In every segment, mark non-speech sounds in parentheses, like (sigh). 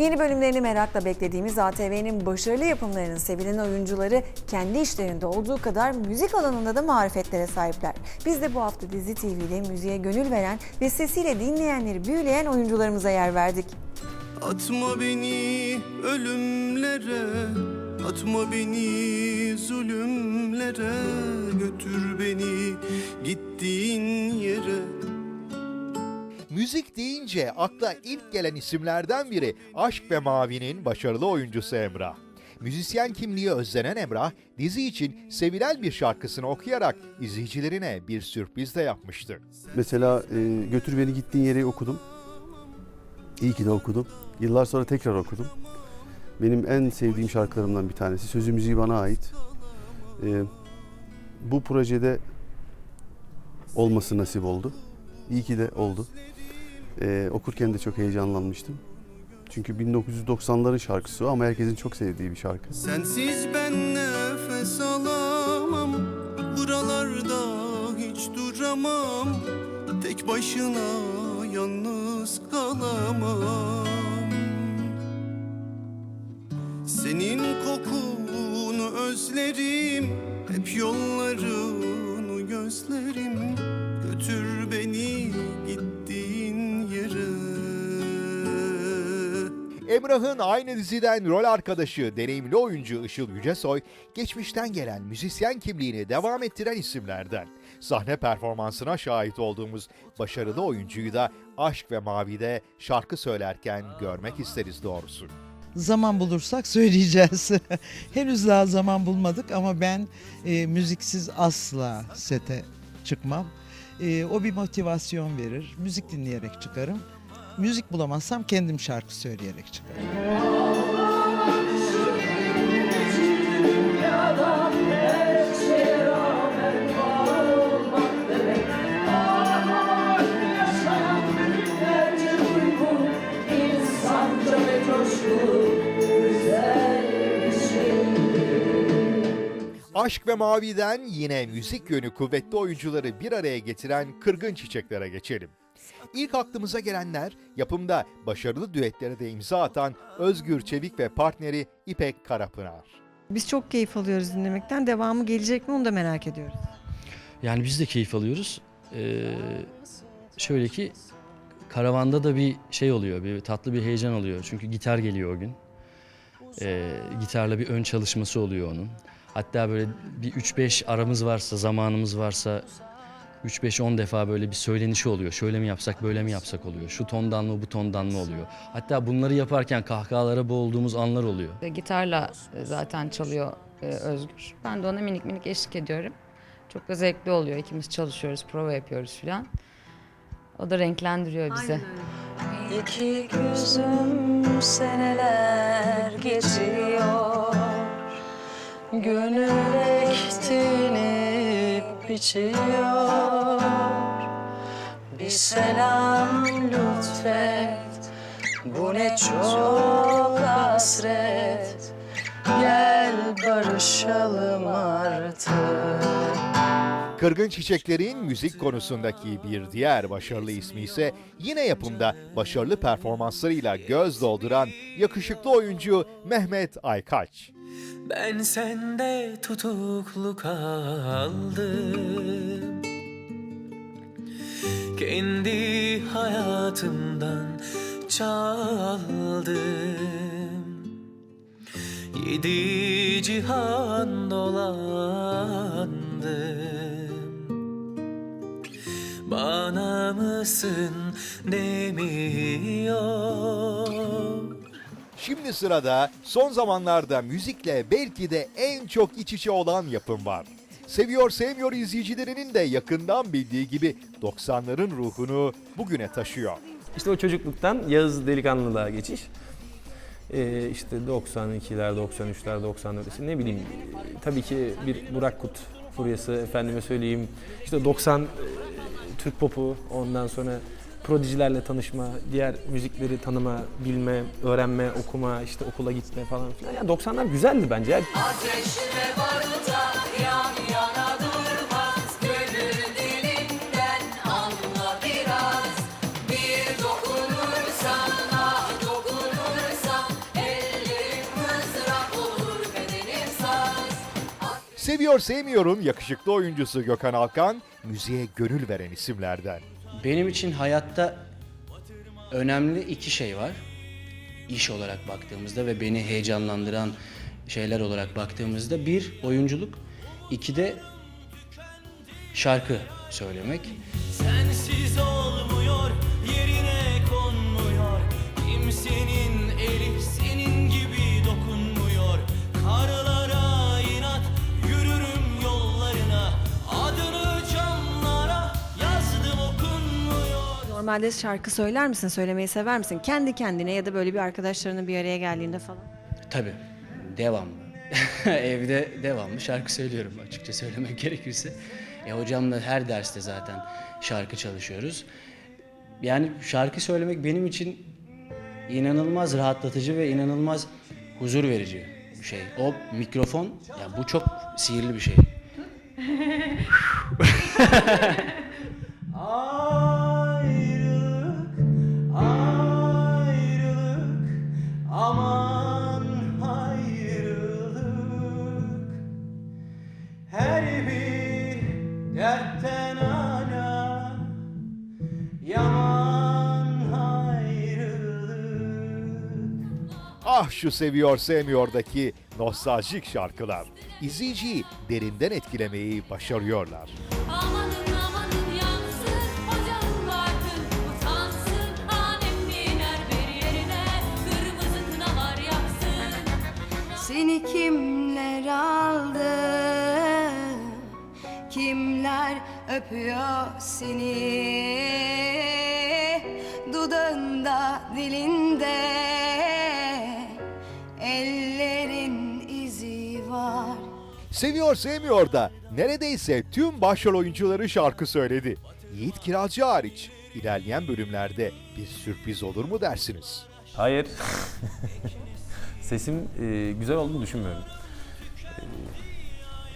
Yeni bölümlerini merakla beklediğimiz ATV'nin başarılı yapımlarının sevilen oyuncuları kendi işlerinde olduğu kadar müzik alanında da marifetlere sahipler. Biz de bu hafta Dizi TV'de müziğe gönül veren ve sesiyle dinleyenleri büyüleyen oyuncularımıza yer verdik. Atma beni ölümlere Atma beni zulümlere Götür beni gittiğin yere Müzik deyince akla ilk gelen isimlerden biri Aşk ve Mavi'nin başarılı oyuncusu Emrah. Müzisyen kimliği özlenen Emrah, dizi için sevilen bir şarkısını okuyarak izleyicilerine bir sürpriz de yapmıştı. Mesela e, Götür Beni Gittiğin Yeri okudum. İyi ki de okudum. Yıllar sonra tekrar okudum. Benim en sevdiğim şarkılarımdan bir tanesi. Sözü müziği bana ait. E, bu projede olması nasip oldu. İyi ki de oldu. E, okurken de çok heyecanlanmıştım. Çünkü 1990'ların şarkısı ama herkesin çok sevdiği bir şarkı. Sensiz ben nefes alamam. Buralarda hiç duramam. Tek başına yalnız kalamam. Senin kokunu özlerim. Hep yollarını gözlerim. Götür Emrah'ın aynı diziden rol arkadaşı deneyimli oyuncu Işıl Yücesoy, geçmişten gelen müzisyen kimliğini devam ettiren isimlerden. Sahne performansına şahit olduğumuz başarılı oyuncuyu da Aşk ve Mavi'de şarkı söylerken görmek isteriz doğrusu. Zaman bulursak söyleyeceğiz. (laughs) Henüz daha zaman bulmadık ama ben e, müziksiz asla sete çıkmam. E, o bir motivasyon verir. Müzik dinleyerek çıkarım. Müzik bulamazsam kendim şarkı söyleyerek çıkarım. Aşk ve Mavi'den yine müzik yönü kuvvetli oyuncuları bir araya getiren Kırgın Çiçeklere geçelim. İlk aklımıza gelenler yapımda başarılı düetlere de imza atan Özgür Çevik ve partneri İpek Karapınar. Biz çok keyif alıyoruz dinlemekten. Devamı gelecek mi onu da merak ediyoruz. Yani biz de keyif alıyoruz. Ee, şöyle ki karavanda da bir şey oluyor, bir tatlı bir heyecan oluyor. Çünkü gitar geliyor o gün. Ee, gitarla bir ön çalışması oluyor onun. Hatta böyle bir 3-5 aramız varsa, zamanımız varsa 3-5-10 defa böyle bir söylenişi oluyor. Şöyle mi yapsak, böyle mi yapsak oluyor. Şu tondan mı, bu tondan mı oluyor. Hatta bunları yaparken kahkahalara boğulduğumuz anlar oluyor. Gitarla e, zaten çalıyor e, Özgür. Ben de ona minik minik eşlik ediyorum. Çok da zevkli oluyor. İkimiz çalışıyoruz, prova yapıyoruz filan. O da renklendiriyor bizi. İki gözüm seneler geçiyor Gönül ektiğini biçiyor Bir selam lütfet. Bu ne çok hasret. Gel barışalım artık. Kırgın Çiçekler'in müzik konusundaki bir diğer başarılı ismi ise yine yapımda başarılı performanslarıyla göz dolduran yakışıklı oyuncu Mehmet Aykaç. Ben sende tutuklu kaldım Kendi hayatımdan çaldım. Yedi cihan dolandım. Bana mısın demiyor Şimdi sırada son zamanlarda müzikle belki de en çok iç içe olan yapım var. Seviyor sevmiyor izleyicilerinin de yakından bildiği gibi 90'ların ruhunu bugüne taşıyor. İşte o çocukluktan Yağız delikanlılığa geçiş. Ee, işte 92'ler, 93'ler, 94'ler işte ne bileyim tabii ki bir Burak Kut furyası efendime söyleyeyim. İşte 90 e, Türk popu ondan sonra prodicilerle tanışma, diğer müzikleri tanıma, bilme, öğrenme, okuma, işte okula gitme falan filan. Yani 90'lar güzeldi bence. Ateş ve bardak yan yana durmaz. Gönül dilinden anla biraz. Bir dokunursan, ah dokunursan. Ellerim mızrak olur, bedenim saz. Seviyor Sevmiyor'un yakışıklı oyuncusu Gökhan Alkan, müziğe gönül veren isimlerden. Benim için hayatta önemli iki şey var. İş olarak baktığımızda ve beni heyecanlandıran şeyler olarak baktığımızda bir oyunculuk, iki de şarkı söylemek. Normalde şarkı söyler misin? Söylemeyi sever misin? Kendi kendine ya da böyle bir arkadaşlarının bir araya geldiğinde falan. Tabii, devamlı. (laughs) Evde devamlı şarkı söylüyorum açıkça söylemek (laughs) gerekirse. E, hocamla her derste zaten şarkı çalışıyoruz. Yani şarkı söylemek benim için inanılmaz rahatlatıcı ve inanılmaz huzur verici bir şey. O mikrofon, ya bu çok sihirli bir şey. (laughs) aman ayrılık. Her bir dertten ana, yaman ayrılık. Ah şu Seviyor Sevmiyor'daki nostaljik şarkılar. İzleyiciyi derinden etkilemeyi başarıyorlar. Amanın Seni kimler aldı? Kimler öpüyor seni? Dudağında, dilinde ellerin izi var. Seviyor Sevmiyor da neredeyse tüm başrol oyuncuları şarkı söyledi. Yiğit Kiracı hariç. İlerleyen bölümlerde bir sürpriz olur mu dersiniz? Hayır. (laughs) Sesim e, güzel olduğunu düşünmüyorum. E,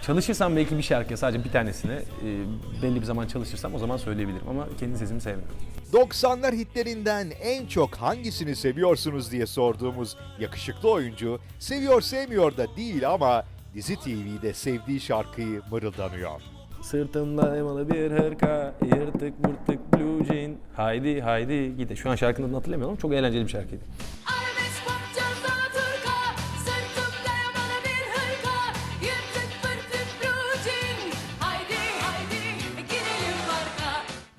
çalışırsam belki bir şarkıya sadece bir tanesine e, belli bir zaman çalışırsam o zaman söyleyebilirim ama kendi sesimi sevmiyorum. 90'lar hitlerinden en çok hangisini seviyorsunuz diye sorduğumuz yakışıklı oyuncu seviyor sevmiyor da değil ama dizi TV'de sevdiği şarkıyı mırıldanıyor. Sırtımda emalı bir hırka, yırtık mırtık blue jean. Haydi haydi gide. Şu an şarkının adını hatırlamıyorum ama çok eğlenceli bir şarkıydı. Arabesk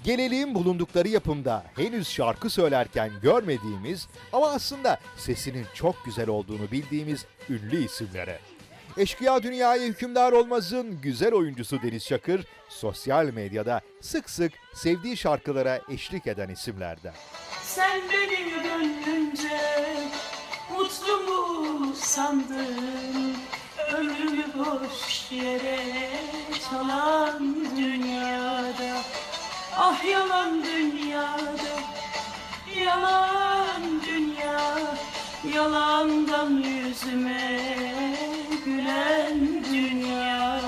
Gelelim bulundukları yapımda henüz şarkı söylerken görmediğimiz ama aslında sesinin çok güzel olduğunu bildiğimiz ünlü isimlere. Eşkıya Dünyaya Hükümdar Olmaz'ın güzel oyuncusu Deniz Çakır, sosyal medyada sık sık sevdiği şarkılara eşlik eden isimlerden. Sen benim gönlümce mutlu mu sandın? Ömrümü boş yere çalan dünyada Ah yalan dünyada Yalan dünya Yalandan yüzüme gülen dünya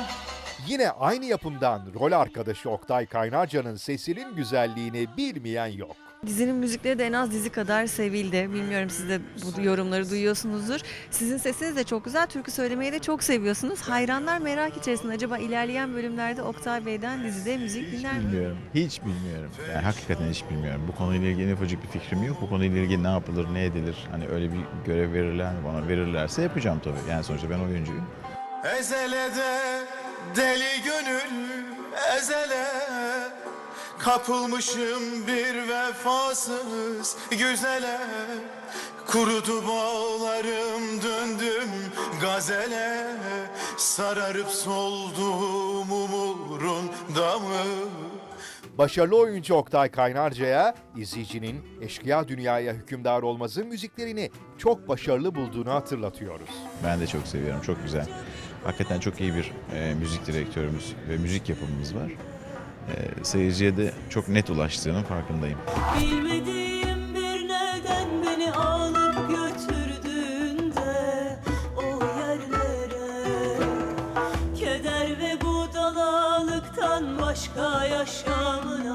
Yine aynı yapımdan rol arkadaşı Oktay Kaynarca'nın sesinin güzelliğini bilmeyen yok. Dizinin müzikleri de en az dizi kadar sevildi. Bilmiyorum siz de bu yorumları duyuyorsunuzdur. Sizin sesiniz de çok güzel. Türkü söylemeyi de çok seviyorsunuz. Hayranlar merak içerisinde acaba ilerleyen bölümlerde Oktay Bey'den dizide müzik dinler mi? Bilmiyorum. Hiç bilmiyorum. Yani hakikaten hiç bilmiyorum. Bu konuyla ilgili en ufacık bir fikrim yok. Bu konuyla ilgili ne yapılır, ne edilir? Hani öyle bir görev verirler, bana verirlerse yapacağım tabii. Yani sonuçta ben oyuncuyum. Ezelede deli gönül ezele Kapılmışım bir vefasız güzele Kurudu bağlarım döndüm gazele Sararıp soldum umurunda mı? Başarılı oyuncu Oktay Kaynarca'ya izleyicinin Eşkıya Dünyaya Hükümdar Olmaz'ın müziklerini çok başarılı bulduğunu hatırlatıyoruz. Ben de çok seviyorum, çok güzel. Hakikaten çok iyi bir e, müzik direktörümüz ve müzik yapımımız var. E, seyirciye de çok net ulaştığının farkındayım. Bilmediğim bir neden beni alıp götürdüğünde o yerlere Keder ve bu dalalıktan başka yaşamın?